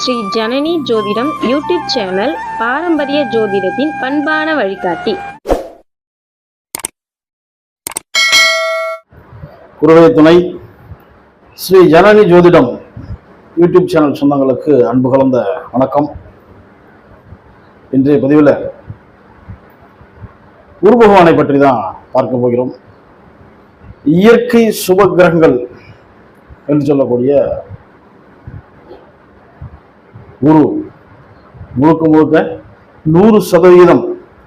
ஸ்ரீ ஜனனி ஜோதிடம் YouTube channel பாரம்பரிய ஜோதிடத்தின் பண்பான வழிகாட்டி. குருவை துணை ஸ்ரீ ஜனனி ஜோதிடம் யூடியூப் சேனல் சொந்தங்களுக்கு அன்பு கலந்த வணக்கம். இன்றைய பதிவில் குரு பகவானை பற்றி தான் பார்க்க போகிறோம். இயற்கை சுப கிரகங்கள் என்று சொல்லக்கூடிய குரு. முழுக்க முழுக்க நூறு சதவீதம்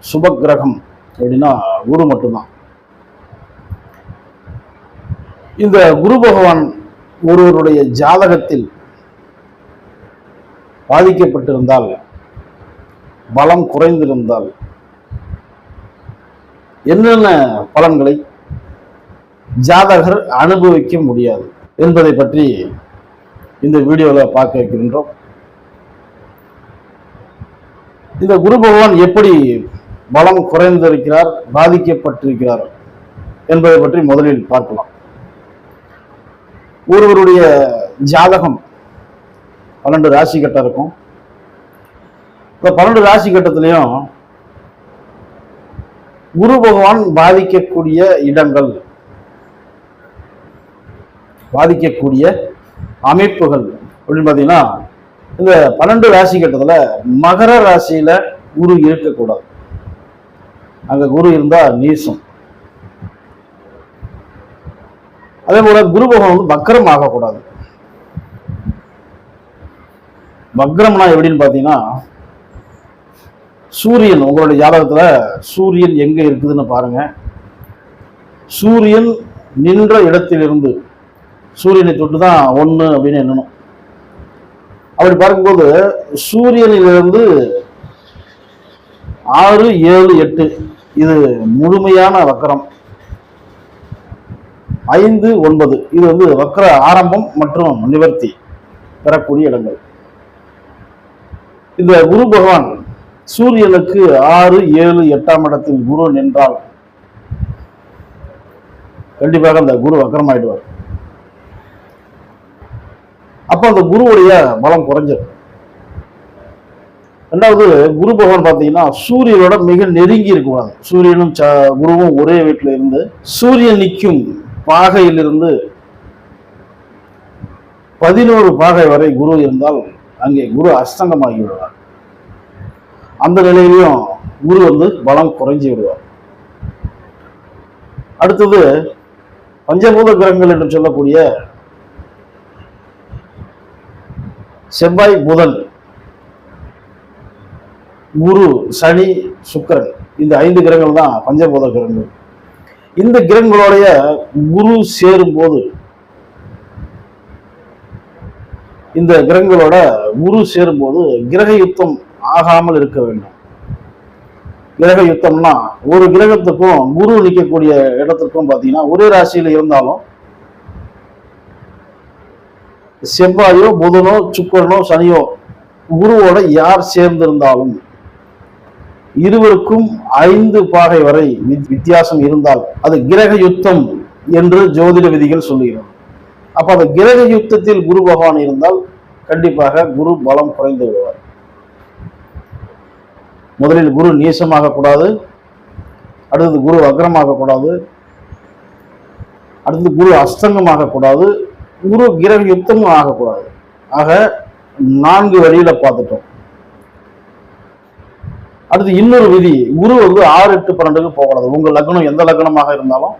சுப கிரகம் அப்படின்னா குரு மட்டும்தான். இந்த குரு பகவான் ஒருவருடைய ஜாதகத்தில் பாதிக்கப்பட்டிருந்தால் பலம் குறைந்திருந்தால் என்னென்ன பலன்களை ஜாதகர் அனுபவிக்க முடியாது என்பதை பற்றி இந்த வீடியோவில் பார்க்க இருக்கின்றோம் இந்த குரு பகவான் எப்படி பலம் குறைந்திருக்கிறார் பாதிக்கப்பட்டிருக்கிறார் என்பதை பற்றி முதலில் பார்க்கலாம். ஒருவருடைய ஜாதகம் பன்னெண்டு ராசி கட்டம் இருக்கும். இந்த பன்னெண்டு ராசி கட்டத்திலையும் குரு பகவான் பாதிக்கக்கூடிய இடங்கள் பாதிக்கக்கூடிய அமைப்புகள் அப்படின்னு பார்த்தீங்கன்னா இந்த பன்னெண்டு ராசி கட்டத்தில் மகர ராசியில குரு இருக்கக்கூடாது. அங்க குரு இருந்தா நீசம். அதே போல குரு பகவான் வந்து பக்ரம் ஆகக்கூடாது. மக்ரம்னா எப்படின்னு பார்த்தீங்கன்னா சூரியன் உங்களுடைய ஜாதகத்தில் சூரியன் எங்க இருக்குதுன்னு பாருங்க. சூரியன் நின்ற இடத்திலிருந்து சூரியனை தொட்டு தான் ஒன்று அப்படின்னு எண்ணணும். அப்படி பார்க்கும்போது சூரியனிலிருந்து ஆறு ஏழு எட்டு இது முழுமையான வக்கரம். ஐந்து ஒன்பது இது வந்து வக்கர ஆரம்பம் மற்றும் நிவர்த்தி பெறக்கூடிய இடங்கள். இந்த குரு பகவான் சூரியனுக்கு ஆறு ஏழு எட்டாம் இடத்தில் குரு நின்றால் கண்டிப்பாக அந்த குரு வக்கரமாயிடுவார். அப்போ அந்த குருவுடைய பலம் குறைஞ்சிடும் ரெண்டாவது குரு பகவான் பார்த்தீங்கன்னா சூரியனோட மிக நெருங்கி இருக்கக்கூடாது. சூரியனும் ச- குருவும் ஒரே வீட்டில் இருந்து சூரியன் நிற்கும் பாகையிலிருந்து பதினோரு பாகை வரை குரு இருந்தால் அங்கே குரு அஸ்தங்கமாகி விடுவார். அந்த நிலையிலையும் குரு வந்து பலம் குறைஞ்சி விடுவார். அடுத்தது பஞ்சபூத கிரகங்கள் என்று சொல்லக்கூடிய செவ்வாய் புதன் குரு சனி சுக்கிரன். இந்த ஐந்து கிரகங்கள் தான் பஞ்சபூத கிரகங்கள். இந்த கிரகங்களுடைய குரு சேரும் போது இந்த கிரகங்களோட குரு சேரும்போது கிரக யுத்தம் ஆகாமல் இருக்க வேண்டும். கிரக யுத்தம்னா ஒரு கிரகத்துக்கும் குரு நிற்கக்கூடிய இடத்துக்கும் பார்த்தீங்கன்னா ஒரே ராசியில் இருந்தாலும் செவ்வாயோ புதனோ சுக்கரனோ சனியோ குருவோட யார் சேர்ந்திருந்தாலும் இருவருக்கும் ஐந்து பாகை வரை வித்- வித்தியாசம் இருந்தால் அது கிரக யுத்தம் என்று ஜோதிட விதிகள் சொல்லுகிறது. அப்ப அந்த கிரக யுத்தத்தில் குரு பகவான் இருந்தால் கண்டிப்பாக குரு பலம் குறைந்து விடுவார். முதலில் குரு நீசமாக கூடாது. அடுத்தது குரு அக்ரமாக கூடாது. அடுத்தது குரு அஸ்தங்கமாக கூடாது. குரு கிரக யுத்தமும் ஆகக்கூடாது. ஆக நான்கு வழியில பார்த்துட்டோம். அடுத்து இன்னொரு விதி குரு வந்து ஆறு எட்டு பன்னெண்டுக்கு போகக்கூடாது. உங்க லக்னம் எந்த லக்னமாக இருந்தாலும்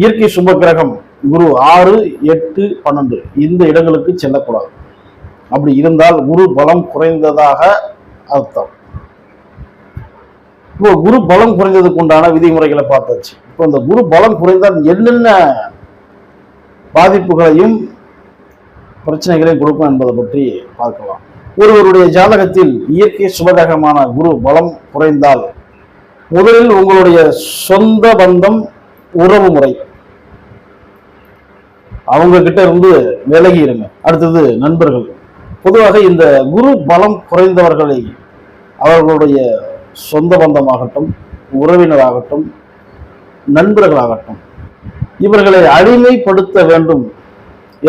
இயற்கை சுப கிரகம் குரு ஆறு எட்டு பன்னெண்டு இந்த இடங்களுக்கு செல்லக்கூடாது. அப்படி இருந்தால் குரு பலம் குறைந்ததாக அர்த்தம். இப்போ குரு பலம் குறைந்ததுக்கு உண்டான விதிமுறைகளை பார்த்தாச்சு. இப்போ இந்த குரு பலம் குறைந்தால் என்னென்ன பாதிப்புகளையும் பிரச்சனைகளையும் கொடுக்கும் என்பதை பற்றி பார்க்கலாம். ஒருவருடைய ஜாதகத்தில் இயற்கை சுபகிரகமான குரு பலம் குறைந்தால் முதலில் உங்களுடைய சொந்த பந்தம் உறவு முறை. அவங்க கிட்ட இருந்து விலகி இருங்க அடுத்தது நண்பர்கள். பொதுவாக இந்த குரு பலம் குறைந்தவர்களை அவர்களுடைய சொந்த பந்தமாகட்டும் உறவினராகட்டும் நண்பர்களாகட்டும் இவர்களை அடிமைப்படுத்த வேண்டும்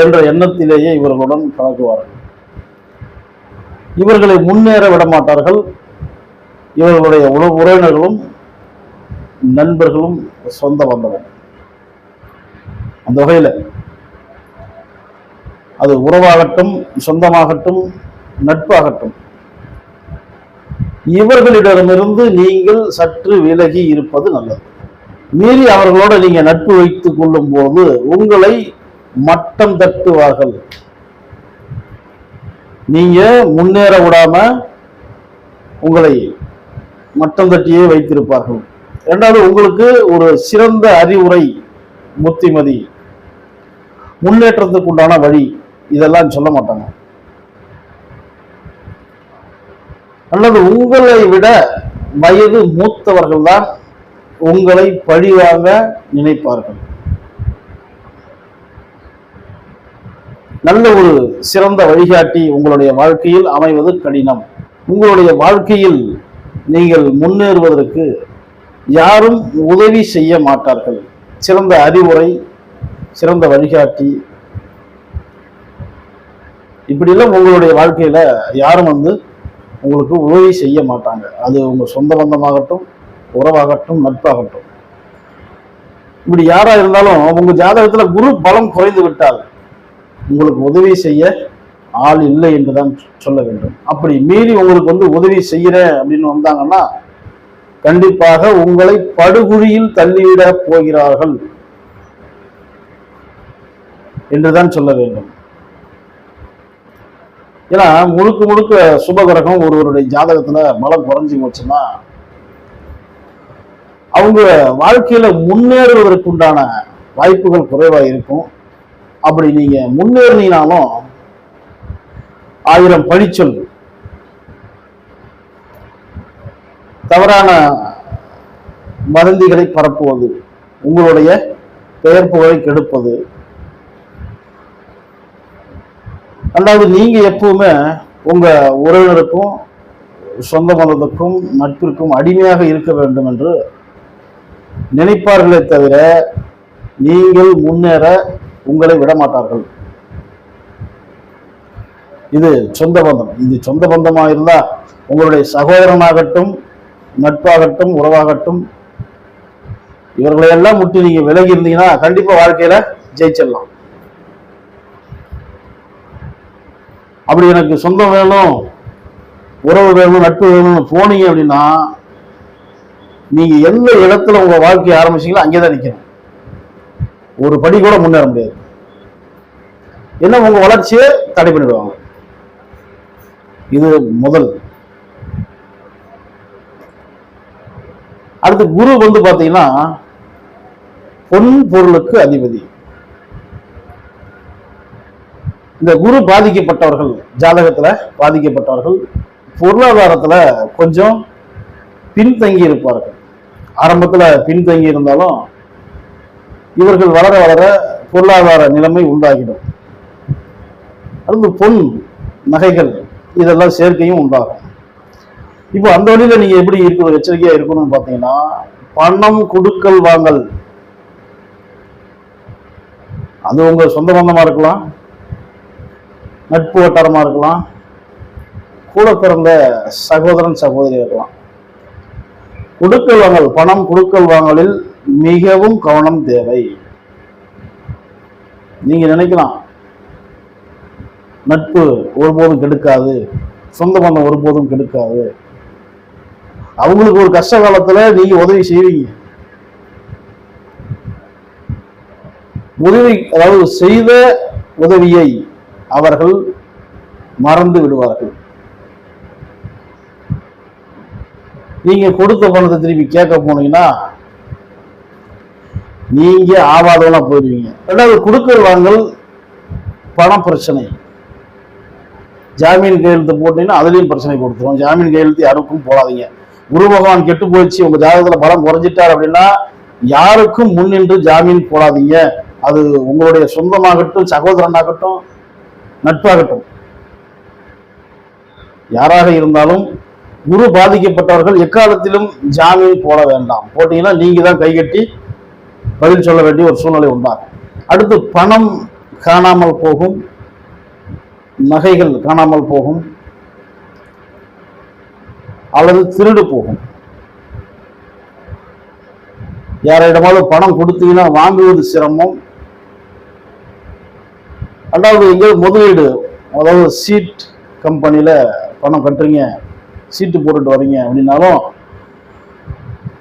என்ற எண்ணத்திலேயே இவர்களுடன் பழகுவார்கள். இவர்களை முன்னேற விடமாட்டார்கள். இவர்களுடைய உணவு உறவினர்களும் நண்பர்களும் சொந்த பந்தமும் அந்த வகையில அது உறவாகட்டும் சொந்தமாகட்டும் நட்பாகட்டும். இவர்களிடமிருந்து நீங்கள் சற்று விலகி இருப்பது நல்லது. மீறி அவர்களோட நீங்க நட்பு வைத்துக் கொள்ளும் போது உங்களை மட்டம் தட்டுவார்கள். நீங்க முன்னேற விடாம உங்களை மட்டம் தட்டியே வைத்திருப்பார்கள். இரண்டாவது உங்களுக்கு ஒரு சிறந்த அறிவுரை முத்திமதி முன்னேற்றத்துக்கு உண்டான வழி இதெல்லாம் சொல்ல மாட்டாங்க. அல்லது உங்களை விட வயது மூத்தவர்கள் தான் உங்களை பழிவாங்க நினைப்பார்கள். நல்ல ஒரு சிறந்த வழிகாட்டி உங்களுடைய வாழ்க்கையில் அமைவது கடினம். உங்களுடைய வாழ்க்கையில் நீங்கள் முன்னேறுவதற்கு யாரும் உதவி செய்ய மாட்டார்கள். சிறந்த அறிவுரை சிறந்த வழிகாட்டி. இப்படிலாம் உங்களுடைய வாழ்க்கையில யாரும் வந்து உங்களுக்கு உதவி செய்ய மாட்டாங்க. அது உங்க சொந்த பந்தமாகட்டும் உறவாகட்டும் நட்பாகட்டும். இப்படி யாரா இருந்தாலும் உங்க ஜாதகத்துல குரு பலம் குறைந்து விட்டால் உங்களுக்கு உதவி செய்ய ஆள் இல்லை என்றுதான் சொல்ல வேண்டும். அப்படி மீறி உங்களுக்கு வந்து உதவி செய்யறேன் அப்படின்னு வந்தாங்கன்னா கண்டிப்பாக உங்களை படுகுழியில் தள்ளிவிட போகிறார்கள் என்றுதான் சொல்ல வேண்டும். ஏன்னா முழுக்க முழுக்க சுபகிரகம் ஒருவருடைய ஜாதகத்துல பலம் குறைஞ்சி போச்சுன்னா அவங்க வாழ்க்கையில முன்னேறுவதற்கு உண்டான வாய்ப்புகள் குறைவா இருக்கும். அப்படி நீங்க முன்னேறினாலும் ஆயிரம் பழிச்சொல். தவறான மருந்திகளை பரப்புவது உங்களுடைய பெயர் புகழை கெடுப்பது. ரெண்டாவது நீங்க எப்பவுமே உங்க உறவினருக்கும் சொந்த மதத்துக்கும் நட்பிற்கும் அடிமையாக இருக்க வேண்டும் என்று நினைப்பார்களே தவிர நீங்கள் முன்னேற உங்களை விட மாட்டார்கள். இது சொந்த பந்தம். இது சொந்த பந்தமா இருந்தா உங்களுடைய சகோதரனாகட்டும் நட்பாகட்டும் உறவாகட்டும் இவர்களை எல்லாம் முட்டி நீங்க விலகி இருந்தீங்கன்னா கண்டிப்பா வாழ்க்கையில ஜெயிச்சிடலாம். அப்படி எனக்கு சொந்தம் வேணும் உறவு வேணும் நட்பு வேணும்னு போனீங்க அப்படின்னா நீங்க எந்த இடத்துல உங்க வாழ்க்கையை ஆரம்பிச்சீங்களோ அங்கேதான் நிற்கணும் ஒரு படி கூட முன்னேற முடியாது. என்ன உங்க வளர்ச்சியை தடை பண்ணிடுவாங்க இது முதல். அடுத்து குரு வந்து பாத்தீங்கன்னா பொன் பொருளுக்கு அதிபதி. இந்த குரு பாதிக்கப்பட்டவர்கள் ஜாதகத்துல பாதிக்கப்பட்டவர்கள் பொருளாதாரத்துல கொஞ்சம் பின்தங்கி இருப்பார்கள். ஆரம்பத்துல பின்தங்கி இருந்தாலும் இவர்கள் வளர வளர பொருளாதார நிலைமை உண்டாகிடும். அடுத்து பொன் நகைகள் இதெல்லாம் சேர்க்கையும் உண்டாகும். இப்போ அந்த வழியில நீங்க எப்படி இருக்கணும் எச்சரிக்கையா இருக்கணும்னு பாத்தீங்கன்னா பணம் கொடுக்கல் வாங்கல். அது உங்க சொந்த பந்தமா இருக்கலாம் நட்பு வட்டாரமாக இருக்கலாம் கூட பிறந்த சகோதரன் சகோதரி இருக்கலாம். கொடுக்கல் வாங்கல் பணம் கொடுக்கல் வாங்கலில் மிகவும் கவனம் தேவை. நீங்க நினைக்கலாம் நட்பு ஒருபோதும் கெடுக்காது சொந்த பந்தம் ஒருபோதும் கெடுக்காது. அவங்களுக்கு ஒரு கஷ்ட காலத்துல நீங்க உதவி செய்வீங்க. உதவி அதாவது செய்த உதவியை அவர்கள் மறந்து விடுவார்கள். நீங்க கொடுத்த பணத்தை திருப்பி கேட்க போனீங்கன்னா நீங்க ஆவாதவனா போயிடுவீங்க ரெண்டாவது கொடுக்கல் வாங்கல் பண பிரச்சனை. ஜாமீன் கையெழுத்து போட்டீங்கன்னா அதுலயும் பிரச்சனை கொடுத்துரும். ஜாமீன் கையெழுத்து யாருக்கும் போடாதீங்க. குரு பகவான் கெட்டு போயிடுச்சு உங்க ஜாதகத்தில் பலம் குறைஞ்சிட்டார் அப்படின்னா யாருக்கும் முன்னின்று ஜாமீன் போடாதீங்க. அது உங்களுடைய சொந்தமாகட்டும் சகோதரனாகட்டும் நட்பாகட்டும். யாராக இருந்தாலும் குரு பாதிக்கப்பட்டவர்கள் எக்காலத்திலும் ஜாமீன் போட வேண்டாம். போட்டீங்கன்னா நீங்க தான் கைகட்டி பதில் சொல்ல வேண்டிய ஒரு சூழ்நிலை உண்டாகும். அடுத்து பணம் காணாமல் போகும். நகைகள் காணாமல் போகும். அல்லது திருடு போகும். யாரிடமாவது பணம் கொடுத்தீங்கன்னா வாங்குவது சிரமம். ரெண்டாவது எங்கேயாவது முதலீடு அதாவது சீட் கம்பெனியில் பணம் கட்டுறீங்க. சீட்டு போட்டுட்டு வரீங்க அப்படின்னாலும்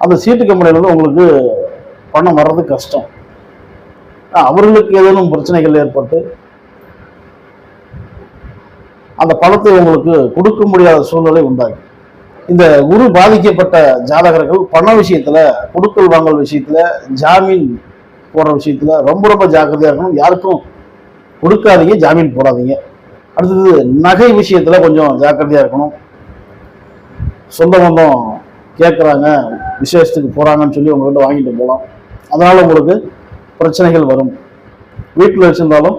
அந்த சீட்டு கம்பெனியில் தான் உங்களுக்கு பணம் வர்றது கஷ்டம். ஆஹ் அவர்களுக்கு ஏதேனும் பிரச்சனைகள் ஏற்பட்டு அந்த பணத்தை உங்களுக்கு கொடுக்க முடியாத சூழ்நிலை உண்டாகும் இந்த குரு பாதிக்கப்பட்ட ஜாதகர்கள் பண விஷயத்துல கொடுக்கல் வாங்கல் விஷயத்துல ஜாமீன் போடுற விஷயத்துல ரொம்ப ரொம்ப ஜாக்கிரதையா இருக்கணும். யாருக்கும் கொடுக்காதீங்க ஜாமீன் போடாதீங்க. அடுத்தது நகை விஷயத்துல கொஞ்சம் ஜாக்கிரதையா இருக்கணும். சொந்த பந்தம் கேட்குறாங்க விசேஷத்துக்கு போகிறாங்கன்னு சொல்லி உங்கள்கிட்ட வாங்கிட்டு போகலாம். அதனால் உங்களுக்கு பிரச்சனைகள் வரும். வீட்டில் வச்சிருந்தாலும்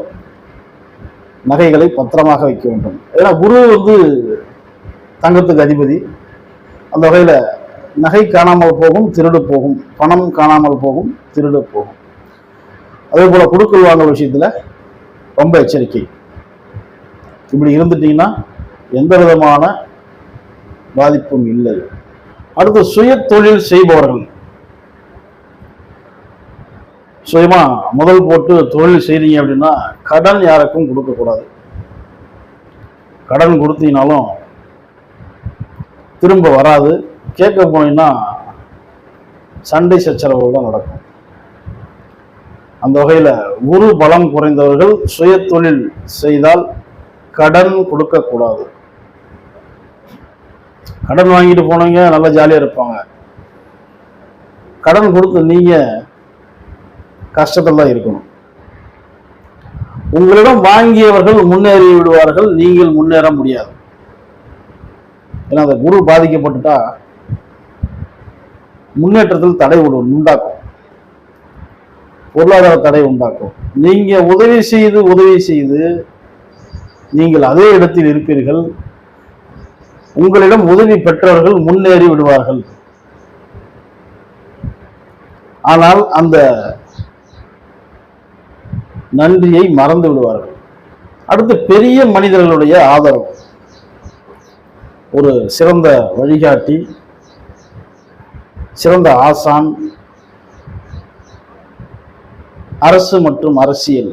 நகைகளை பத்திரமாக வைக்க வேண்டும். ஏன்னா குரு வந்து தங்கத்துக்கு அதிபதி. அந்த வகையில் நகை காணாமல் போகும் திருடு போகும். பணம் காணாமல் போகும் திருடு போகும். அதே போல் கொடுக்கல் வாங்கல் விஷயத்தில் ரொம்ப எச்சரிக்கை. இப்படி இருந்துட்டீங்கன்னா எந்த விதமான பாதிப்பும் இல்லை. அடுத்து சுய தொழில் செய்பவர்கள். சுயமா முதல் போட்டு தொழில் செய்றீங்க அப்படின்னா கடன் யாருக்கும் கொடுக்கக்கூடாது கடன் கொடுத்தீங்கனாலும் திரும்ப வராது. கேட்க போனீங்கன்னா சண்டை சச்சரவுகள் தான் நடக்கும். அந்த வகையில குரு பலம் குறைந்தவர்கள் சுய தொழில் செய்தால் கடன் கொடுக்கக்கூடாது கடன் வாங்கிட்டு போனவங்க நல்லா ஜாலியா இருப்பாங்க. கடன் கொடுத்து நீங்க கஷ்டத்தில் தான் இருக்கணும். உங்களிடம் வாங்கியவர்கள் முன்னேறி விடுவார்கள் நீங்கள் முன்னேற முடியாது. ஏன்னா அந்த குரு பாதிக்கப்பட்டுட்டா முன்னேற்றத்தில் தடை விடும் உண்டாக்கும். பொருளாதார தடை உண்டாக்கும். நீங்க உதவி செய்து உதவி செய்து நீங்கள் அதே இடத்தில் இருப்பீர்கள். உங்களிடம் உதவி பெற்றவர்கள் முன்னேறி விடுவார்கள். ஆனால் அந்த நன்றியை மறந்து விடுவார்கள். அடுத்து பெரிய மனிதர்களுடைய ஆதரவு. ஒரு சிறந்த வழிகாட்டி சிறந்த ஆசான் அரசு மற்றும் அரசியல்.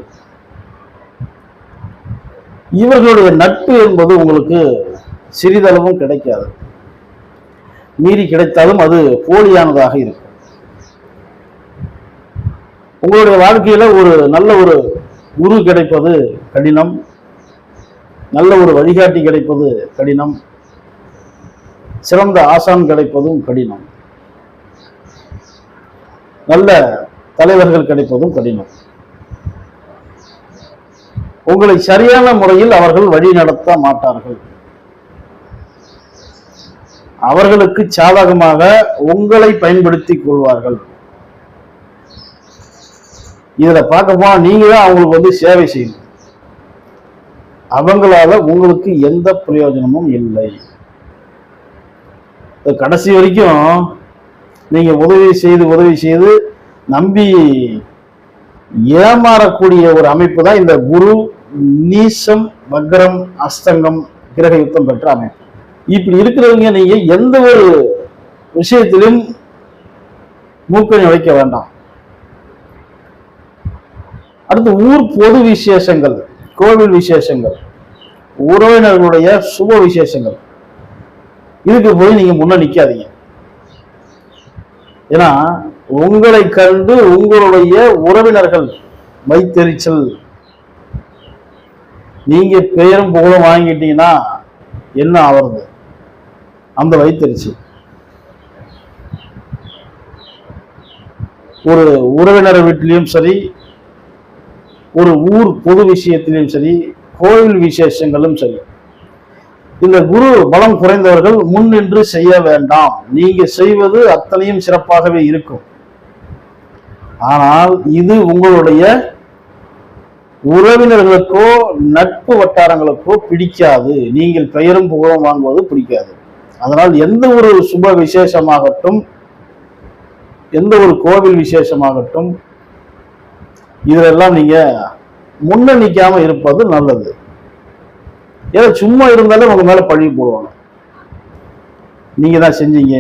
இவர்களுடைய நட்பு என்பது உங்களுக்கு சிறிதளவும் கிடைக்காது. மீறி கிடைத்தாலும் அது போலியானதாக இருக்கும். உங்களுடைய வாழ்க்கையில ஒரு நல்ல ஒரு குரு கிடைப்பது கடினம். நல்ல ஒரு வழிகாட்டி கிடைப்பது கடினம். சிறந்த ஆசான் கிடைப்பதும் கடினம். நல்ல தலைவர்கள் கிடைப்பதும் கடினம். உங்களை சரியான முறையில் அவர்கள் வழி நடத்த மாட்டார்கள். அவர்களுக்கு சாதகமாக உங்களை பயன்படுத்தி கொள்வார்கள். இதுல பார்க்க போனா நீங்க தான் அவங்களுக்கு வந்து சேவை செய்யணும். அவங்களால உங்களுக்கு எந்த பிரயோஜனமும் இல்லை. கடைசி வரைக்கும் நீங்க உதவி செய்து உதவி செய்து நம்பி ஏமாறக்கூடிய ஒரு அமைப்பு தான் இந்த குரு நீசம் வக்ரம் அஸ்தங்கம் கிரக யுத்தம் பெற்ற அமைப்பு. இப்படி இருக்கிறவங்க நீங்க எந்த ஒரு விஷயத்திலும் மூக்கணி வைக்க வேண்டாம். அடுத்து ஊர் பொது விசேஷங்கள் கோவில் விசேஷங்கள் உறவினர்களுடைய சுப விசேஷங்கள். இதுக்கு போய் நீங்க முன்ன நிக்காதீங்க. ஏன்னா உங்களை கண்டு உங்களுடைய உறவினர்கள் மைத்தெரிச்சல். நீங்க பெயரும் புகழும் வாங்கிட்டீங்கன்னா என்ன ஆவறது? அந்த வைத்தறிச்சு ஒரு உறவினர் வீட்டிலையும் சரி ஒரு ஊர் பொது விஷயத்திலும் சரி கோவில் விசேஷங்களும் சரி. இந்த குரு பலம் குறைந்தவர்கள் முன் நின்று செய்ய வேண்டாம். நீங்க செய்வது அத்தனையும் சிறப்பாகவே இருக்கும். ஆனால் இது உங்களுடைய உறவினர்களுக்கோ நட்பு வட்டாரங்களுக்கோ பிடிக்காது. நீங்கள் பெயரும் புகழும் வாங்குவது பிடிக்காது. அதனால் எந்த ஒரு சுப விசேஷமாகட்டும் எந்த ஒரு கோவில் விசேஷமாகட்டும் இதெல்லாம் நீங்க முன்ன நிக்காம இருப்பது நல்லது. ஏன்னா சும்மா இருந்தாலே உங்க மேல பழி போடுவாங்க. நீங்க தான் செஞ்சீங்க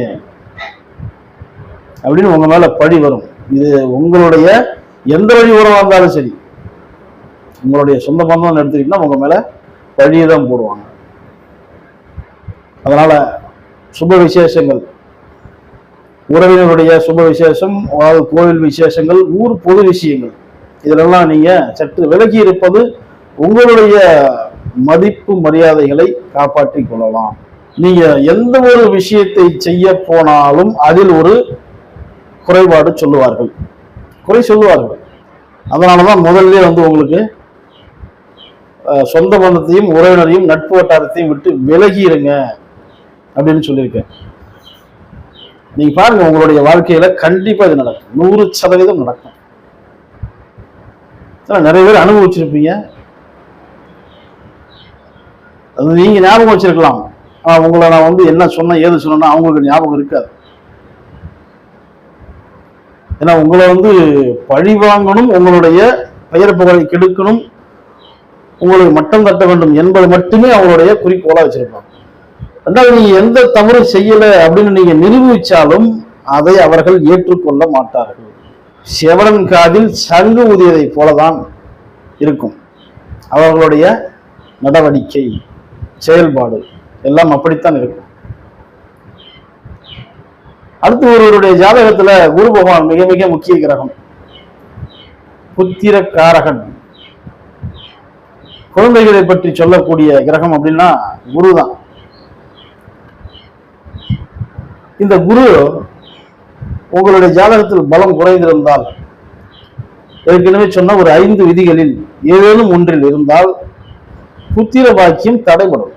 அப்படின்னு உங்க மேல பழி வரும். இது உங்களுடைய எந்த வழி உறவாக இருந்தாலும் சரி. உங்களுடைய சொந்த பந்தம் எடுத்துக்கிட்டீங்கன்னா உங்க மேல பழியை தான் போடுவாங்க. அதனால சுப விசேஷங்கள் உறவினருடைய சுப விசேஷம் அதாவது கோவில் விசேஷங்கள் ஊர் பொது விஷயங்கள். இதிலெல்லாம் நீங்கள் சற்று விலகி இருப்பது உங்களுடைய மதிப்பு மரியாதைகளை காப்பாற்றிக் கொள்ளலாம். நீங்க எந்த ஒரு விஷயத்தை செய்ய போனாலும் அதில் ஒரு குறைபாடு சொல்லுவார்கள். குறை சொல்லுவார்கள். அதனாலதான் முதல்ல வந்து உங்களுக்கு சொந்த பந்தத்தையும் உறவினரையும் நட்பு வட்டாரத்தையும் விட்டு விலகி இருங்க அப்படின்னு சொல்லியிருக்கேன். நீங்க பாருங்க உங்களுடைய வாழ்க்கையில கண்டிப்பா இது நடக்கும். நூறு சதவீதம் நடக்கும். நிறைய பேர் அனுபவிச்சிருப்பீங்க. அது நீங்க ஞாபகம் வச்சிருக்கலாம். ஆனா உங்களை நான் வந்து என்ன சொன்னேன் ஏது சொன்னேன்னா அவங்களுக்கு ஞாபகம் இருக்காது. ஏன்னா உங்களை வந்து பழி வாங்கணும் உங்களுடைய பெயர் புகழை கெடுக்கணும் உங்களுக்கு மட்டம் தட்ட வேண்டும் என்பது மட்டுமே அவங்களுடைய குறிக்கோளா வச்சிருப்பாங்க. ரெண்டாவது நீங்க எந்த தவறும் செய்யல அப்படின்னு நீங்க நிரூபிச்சாலும் அதை அவர்கள் ஏற்றுக்கொள்ள மாட்டார்கள். சிவனன் காதில் சங்கு ஊதியதை போலதான் இருக்கும். அவர்களுடைய நடவடிக்கை செயல்பாடு எல்லாம் அப்படித்தான் இருக்கும். அடுத்து ஒருவருடைய ஜாதகத்துல குரு பகவான் மிக மிக முக்கிய கிரகம். புத்திர காரகன் குழந்தைகளை பற்றி சொல்லக்கூடிய கிரகம் அப்படின்னா குரு தான் இந்த குரு உங்களுடைய ஜாதகத்தில் பலம் குறைந்திருந்தால் ஏற்கனவே சொன்ன ஒரு ஐந்து விதிகளில் ஏதேனும் ஒன்றில் இருந்தால் புத்திர பாக்கியம் தடைபடும்.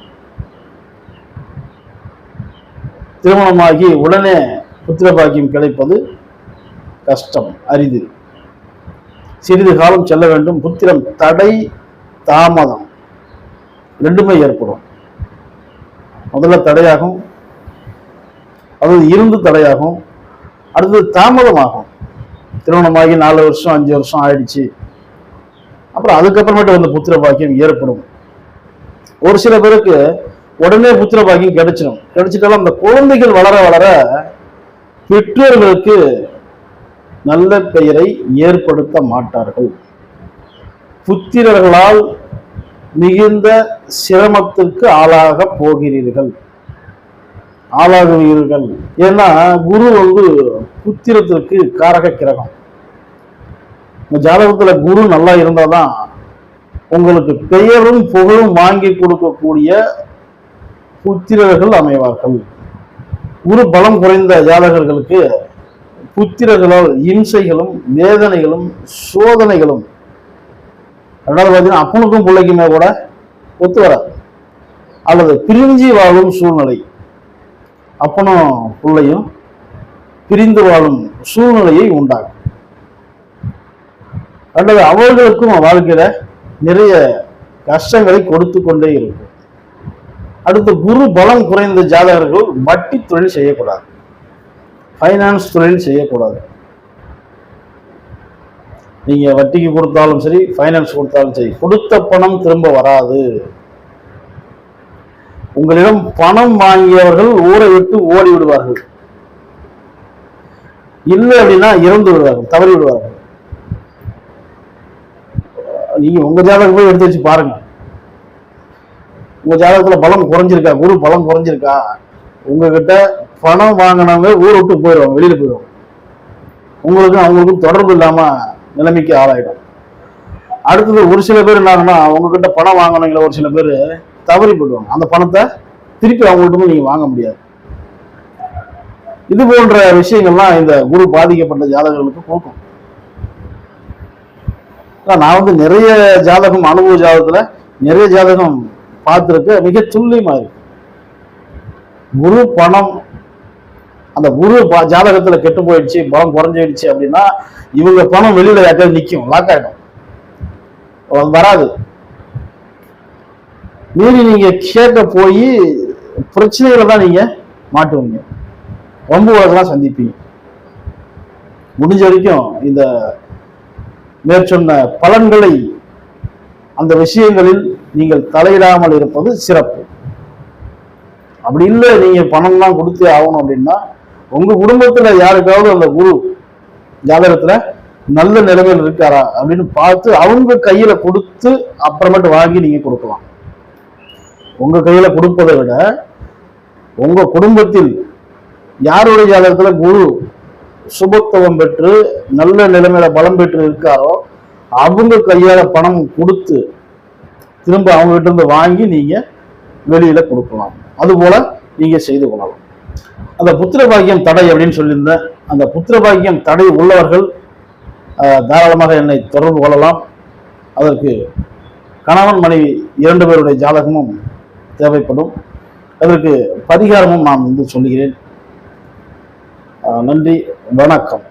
திருமணமாகி உடனே புத்திர பாக்கியம் கிடைப்பது கஷ்டம் அரிது. சிறிது காலம் செல்ல வேண்டும். புத்திரம் தடை தாமதம். ரெண்டுமே ஏற்படும். முதல்ல தடையாகும் அது இருந்து தடையாகும். அடுத்தது தாமதமாகும். திருமணமாகி நாலு வருஷம் அஞ்சு வருஷம் ஆயிடுச்சு. அப்புறம் அதுக்கப்புறமேட்டு வந்து புத்திர பாக்கியம் ஏற்படும். ஒரு சில பேருக்கு உடனே புத்திர பாக்கியம் கிடைச்சிடும் கிடைச்சிட்டாலும் அந்த குழந்தைகள் வளர வளர பெற்றோர்களுக்கு நல்ல பெயரை ஏற்படுத்த மாட்டார்கள். புத்திரர்களால் மிகுந்த சிரமத்திற்கு ஆளாக போகிறீர்கள். ஆளாகுவீர்கள் ஏன்னா குரு வந்து புத்திரத்திற்கு காரக கிரகம். இந்த ஜாதகத்துல குரு நல்லா இருந்தாதான் உங்களுக்கு பெயரும் புகழும் வாங்கி கொடுக்கக்கூடிய புத்திரர்கள் அமைவார்கள். குரு பலம் குறைந்த ஜாதகர்களுக்கு புத்திரர்களால் இம்சைகளும் வேதனைகளும் சோதனைகளும் ரெண்டாவது பார்த்தீங்கன்னா அப்பனுக்கும் பிள்ளைக்குமே கூட ஒத்து வராது. அல்லது பிரிஞ்சி வாழும் சூழ்நிலை. அப்பனும் பிள்ளையும் பிரிந்து வாழும் சூழ்நிலையை உண்டாகும் அல்லது அவர்களுக்கும் வாழ்க்கையில நிறைய கஷ்டங்களை கொடுத்து கொண்டே இருக்கும். அடுத்து குரு பலம் குறைந்த ஜாதகர்கள் வட்டி தொழில் செய்யக்கூடாது. ஃபைனான்ஸ் தொழில் செய்யக்கூடாது. நீங்க வட்டிக்கு கொடுத்தாலும் சரி ஃபைனான்ஸ் கொடுத்தாலும் சரி கொடுத்த பணம் திரும்ப வராது. உங்களிடம் பணம் வாங்கியவர்கள் ஊரை விட்டு ஓடி விடுவார்கள். இல்லை அப்படின்னா இறந்து விடுவார்கள் தவறி விடுவார்கள். நீங்க உங்க ஜாதகம் போய் எடுத்து வச்சு பாருங்க. உங்க ஜாதகத்துல பலம் குறைஞ்சிருக்கா? குரு பலம் குறைஞ்சிருக்கா? உங்ககிட்ட பணம் வாங்கினவங்க ஊரை விட்டு போயிடுவாங்க வெளியில போயிடுவாங்க. உங்களுக்கும் அவங்களுக்கும் தொடர்பு இல்லாம நிலைமைக்கு ஆளாயிடும். அடுத்தது ஒரு சில பேர் என்னாங்கன்னா உங்ககிட்ட பணம் வாங்கினவங்கள ஒரு சில பேர் தவறி போடுவாங்க அந்த பணத்தை திருப்பி அவங்கள்ட்ட நீங்க வாங்க முடியாது. இது போன்ற விஷயங்கள்லாம் இந்த குரு பாதிக்கப்பட்ட ஜாதகர்களுக்கு போக்கும் நான் வந்து நிறைய ஜாதகம் அனுபவ ஜாதகத்துல நிறைய ஜாதகம் பார்த்துருக்கு மிக துல்லியமாக இருக்கு. குரு பணம் அந்த குரு ப- ஜாதகத்துல கெட்டு போயிடுச்சு பலம் குறைஞ்சிடுச்சு அப்படின்னா இவங்க பணம் வெளியில யாருக்காவது நிக்கும் லாக் ஆகிடும் வராது. மீறி நீங்க கேட்க போய் பிரச்சனைகளை தான் நீங்க மாட்டுவீங்க. ரொம்ப உலகெல்லாம் சந்திப்பீங்க. முடிஞ்ச வரைக்கும் இந்த மேற்சொன்ன பலன்களை அந்த விஷயங்களில் நீங்கள் தலையிடாமல் இருப்பது சிறப்பு. அப்படி இல்லை நீங்க பணம்லாம் கொடுத்தே ஆகணும் அப்படின்னா உங்க குடும்பத்துல யாருக்காவது அந்த குரு ஜாதகத்துல நல்ல நிலைமையில் இருக்காரா அப்படின்னு பார்த்து அவங்க கையில கொடுத்து அப்புறமேட்டு வாங்கி நீங்க கொடுக்கலாம். உங்க கையில கொடுப்பதை விட உங்க குடும்பத்தில் யாருடைய ஜாதகத்துல குரு சுபத்துவம் பெற்று நல்ல நிலைமையில பலம் பெற்று இருக்காரோ அவங்க கையால பணம் கொடுத்து திரும்ப அவங்க கிட்ட இருந்து வாங்கி நீங்க வெளியில கொடுக்கலாம். அதுபோல நீங்க செய்து கொள்ளலாம். அந்த புத்திர பாக்கியம் தடை அப்படின்னு சொல்லியிருந்தேன் அந்த புத்திர பாக்கியம் தடை உள்ளவர்கள் தாராளமாக என்னை தொடர்பு கொள்ளலாம். அதற்கு கணவன் மனைவி இரண்டு பேருடைய ஜாதகமும் தேவைப்படும். அதற்கு பரிகாரமும் நான் வந்து சொல்லுகிறேன். நன்றி வணக்கம்.